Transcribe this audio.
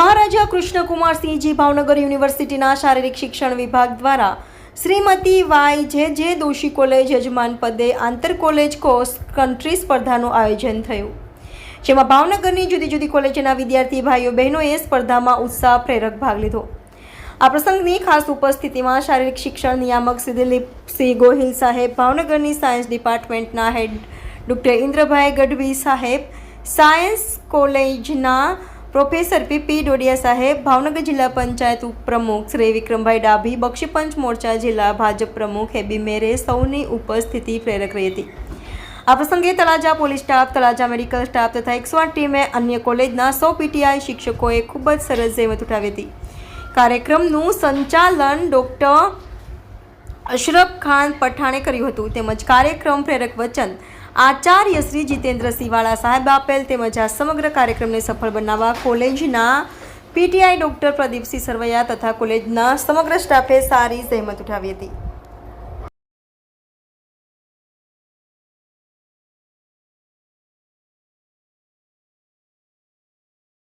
મહારાજા કૃષ્ણકુમારસિંહજી ભાવનગર યુનિવર્સિટીના શારીરિક શિક્ષણ વિભાગ દ્વારા શ્રીમતી વાય જે જે દોશી કોલેજ યજમાન પદે આંતર કોલેજ કોર્સ કન્ટ્રી સ્પર્ધાનું આયોજન થયું. જેમાં ભાવનગરની જુદી જુદી કોલેજના વિદ્યાર્થી ભાઈઓ બહેનોએ સ્પર્ધામાં ઉત્સાહ પ્રેરક ભાગ લીધો. આ પ્રસંગની ખાસ ઉપસ્થિતિમાં શારીરિક શિક્ષણ નિયામક સિદ્ધિલીપસિંહ ગોહિલ સાહેબ, ભાવનગરની science ડિપાર્ટમેન્ટના head doctor Indrabhai Gadhvi Saheb, science કોલેજના પ્રોફેસર પીપી ડોડિયા સાહેબ, ભાવનગર જિલ્લા પંચાયત ઉપપ્રમુખ શ્રી વિક્રમભાઈ ડાભી બક્ષીપંચ મોરચા જિલ્લા ભાજપ પ્રમુખ હેબી મેરે સૌની ઉપસ્થિતિ પ્રેરક રહી હતી. આ પ્રસંગે Talaja police staff, Talaja medical staff તથા એકસો આઠ ટીમે અન્ય કોલેજના સો પીટીઆઈ શિક્ષકોએ ખૂબ જ સરસ જહેમત ઉઠાવી હતી. કાર્યક્રમનું સંચાલન ડૉક્ટર અશરફ ખાન પઠાણે કર્યું હતું. તેમજ કાર્યક્રમ પ્રેરક વચન આચાર્ય શ્રી જીતેન્દ્ર સિંહવાળા સાહેબ આપેલ તેમજ આ સમગ્ર કાર્યક્રમને સફળ બનાવવા કોલેજના પીટીઆઈ ડૉક્ટર પ્રદીપસિંહ સરવૈયા તથા કોલેજના સમગ્ર સ્ટાફે સારી સહેમત ઉઠાવી હતી.